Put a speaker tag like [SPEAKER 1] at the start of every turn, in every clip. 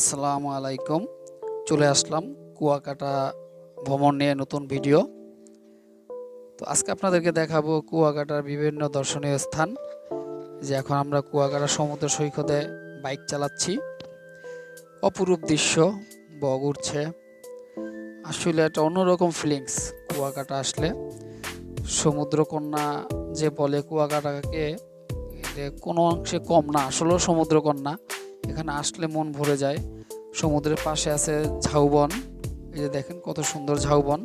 [SPEAKER 1] আসসালামু আলাইকুম। চলে আসলাম কুয়াকাটা ভ্রমণ নিয়ে নতুন ভিডিও। তো আজকে আপনাদেরকে দেখাবো কুয়াকাটার বিভিন্ন দর্শনীয় স্থান, যে এখন আমরা কুয়াকাটা সমুদ্র সৈকতে বাইক চালাচ্ছি। অপরূপ দৃশ্য, বগ উঠছে আসলে একটা অন্যরকম ফিলিংস কুয়াকাটা আসলে। সমুদ্রকন্যা যে বলে কুয়াকাটাকে কোনো অংশে কম না, আসলেও সমুদ্রকন্যা। এখানে আসলে মন ভরে যায়। সমুদ্রের পাশে আছে ঝাউবন। এই যে দেখেন কত সুন্দর ঝাউবন।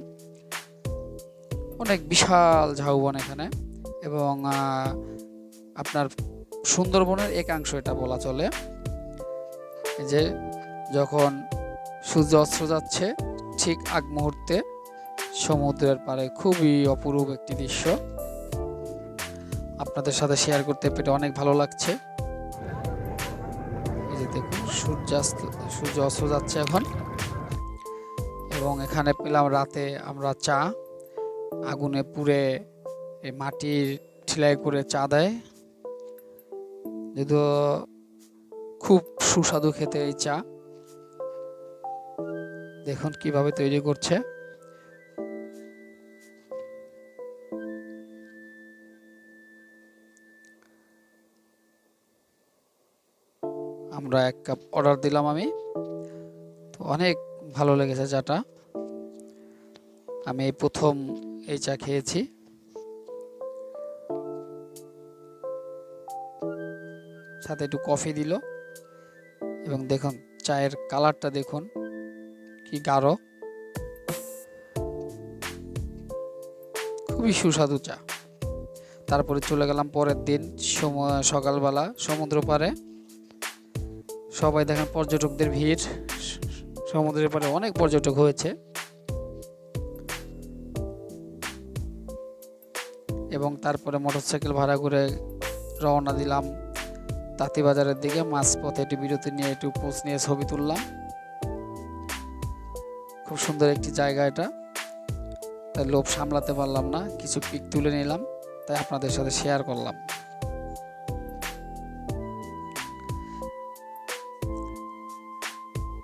[SPEAKER 1] অনেক বিশাল ঝাউবন এখানে এবং আপনার সুন্দরবনের একাংশ এটা বলা চলে। এই যে যখন সূর্য অস্ত্র যাচ্ছে ঠিক আগ মুহূর্তে সমুদ্রের পাড়ে খুবই অপরূপ একটি দৃশ্য। আপনাদের সাথে শেয়ার করতে পেরে অনেক ভালো লাগছে। যে দেখুন, সূর্যাস্ত, সূর্য অস্ত যাচ্ছে এখন। এবং এখানে পেলাম রাতে আমরা চা। আগুনে পুড়ে এই মাটির ঠিলাই করে চা দেয়। যদিও খুব সুস্বাদু খেতে এই চা। দেখুন কীভাবে তৈরি করছে। আমরা এক কাপ অর্ডার দিলাম আমি। তো অনেক ভালো লেগেছে চাটা। আমি এই প্রথম এই চা খেয়েছি। সাথে একটু কফি দিল। এবং দেখুন, চায়ের কালারটা দেখুন, কি গাঢ়। খুবই সুস্বাদু চা। তারপরে চলে গেলাম পরের দিন সকালবেলা সমুদ্র পাড়ে। সবাই দেখেন পর্যটকদের ভিড়। সমুদ্রের পাড়ে অনেক পর্যটক হয়েছে। এবং তারপরে মোটরসাইকেল ভাড়া করে রওনা দিলাম তাঁতিবাজারের দিকে। মাঝপথে একটু বিরতি নিয়ে একটু পোজ নিয়ে ছবি তুললাম। খুব সুন্দর একটি জায়গা এটা। তাই লোভ সামলাতে পারলাম না। কিছু পিক তুলে নিলাম। তাই আপনাদের সাথে শেয়ার করলাম।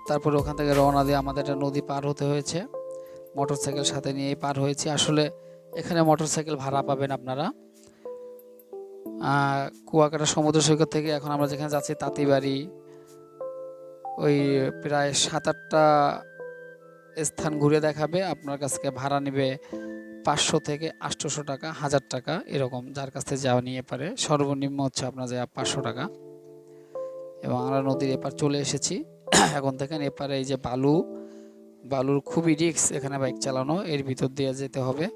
[SPEAKER 1] তারপরে ওখান থেকে রওনা দিয়ে আমাদের একটা নদী পার হতে হয়েছে। মোটরসাইকেল সাথে নিয়েই পার হয়েছি। আসলে এখানে মোটরসাইকেল ভাড়া পাবেন আপনারা। কুয়াকাটা সমুদ্র সৈকত থেকে এখন আমরা যেখানে যাচ্ছি, তাঁতিবাড়ি, ওই প্রায় সাত আটটা স্থান ঘুরে দেখাবে। আপনার কাছ থেকে ভাড়া নেবে পাঁচশো থেকে আটশোশো টাকা, হাজার টাকা এরকম। যার কাছ থেকে যাওয়া নিয়ে পারে। সর্বনিম্ন হচ্ছে আপনার যা পাঁচশো টাকা। এবং আমরা নদীর এপার চলে এসেছি। এখন দেখেন এপারে এই যে বালু, বালুর খুবই রিক্স এখানে বাইক চালানো, এর ভিতর দিয়ে যেতে হবে।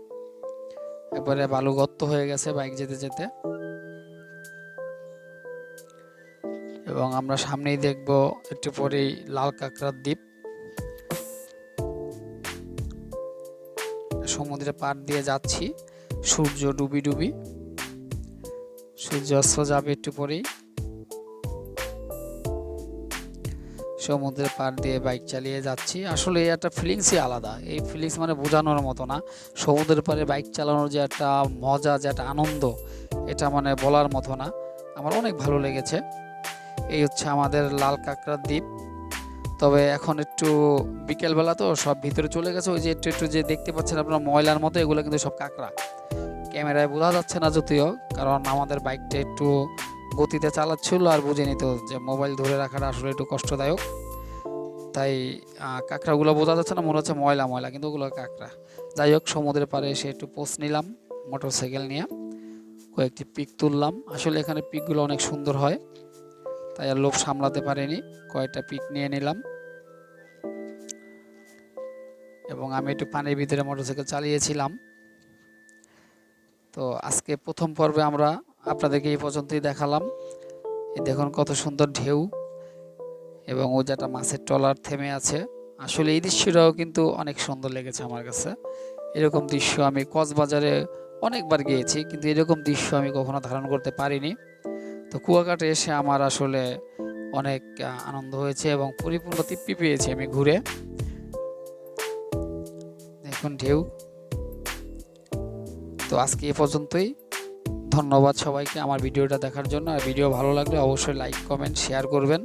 [SPEAKER 1] একবারে বালু গর্ত হয়ে গেছে বাইক যেতে যেতে। এবং আমরা সামনেই দেখব একটু পরেই লাল কাঁকড়ার দ্বীপ। সমুদ্রে পাড় দিয়ে যাচ্ছি, সূর্য ডুবি ডুবি। সূর্য অস্ত যাবে একটু পরেই। সমুদ্রের পাড় দিয়ে বাইক চালিয়ে যাচ্ছি। আসলে একটা ফিলিংসই আলাদা। এই ফিলিংস মানে বোঝানোর মতো না। সমুদ্রের পাড়ে বাইক চালানোর যে একটা মজা, যে একটা আনন্দ, এটা মানে বলার মতো না। আমার অনেক ভালো লেগেছে। এই হচ্ছে আমাদের লাল কাঁকড়ার দ্বীপ। তবে এখন একটু বিকেলবেলা তো সব ভিতরে চলে গেছে। ওই যে একটু একটু যে দেখতে পাচ্ছেন আপনার ময়লার মতো, এগুলো কিন্তু সব কাঁকড়া। ক্যামেরায় বোঝা যাচ্ছে না যদিও, কারণ আমাদের বাইকটা একটু গতিতে চালাচ্ছিল আর বুঝে নিত যে মোবাইল ধরে রাখাটা আসলে একটু কষ্টদায়ক। তাই কাঁকড়াগুলো বোঝা যাচ্ছে না, মনে হচ্ছে ময়লা ময়লা, কিন্তু ওগুলো কাঁকড়া। যাই হোক, সমুদ্রের পাড়ে এসে একটু পোস্ট নিলাম মোটর সাইকেল নিয়ে। কয়েকটি পিক তুললাম। আসলে এখানে পিকগুলো অনেক সুন্দর হয়, তাই আর লোভ সামলাতে পারিনি। কয়েকটা পিক নিয়ে নিলাম। এবং আমি একটু পানির ভিতরে মোটরসাইকেল চালিয়েছিলাম। তো আজকে প্রথম পর্বে আমরা আপনাদেরকে এই পর্যন্তই দেখালাম। দেখুন কত সুন্দর ঢেউ এবং ও যেটা মাছের ট্রলার থেমে আছে। আসলে এই দৃশ্যটাও কিন্তু অনেক সুন্দর লেগেছে আমার কাছে। এরকম দৃশ্য আমি কক্সবাজারে অনেকবার গিয়েছি, কিন্তু এরকম দৃশ্য আমি কখনো ধারণ করতে পারিনি। তো কুয়াকাটা এসে আমার আসলে অনেক আনন্দ হয়েছে এবং পরিপূর্ণ তৃপ্তি পেয়েছি আমি ঘুরে। দেখুন ঢেউ। তো আজকে এ পর্যন্তই। ধন্যবাদ সবাইকে আমার ভিডিওটা দেখার জন্য। আর ভিডিও ভালো লাগলে অবশ্যই লাইক কমেন্ট শেয়ার করবেন।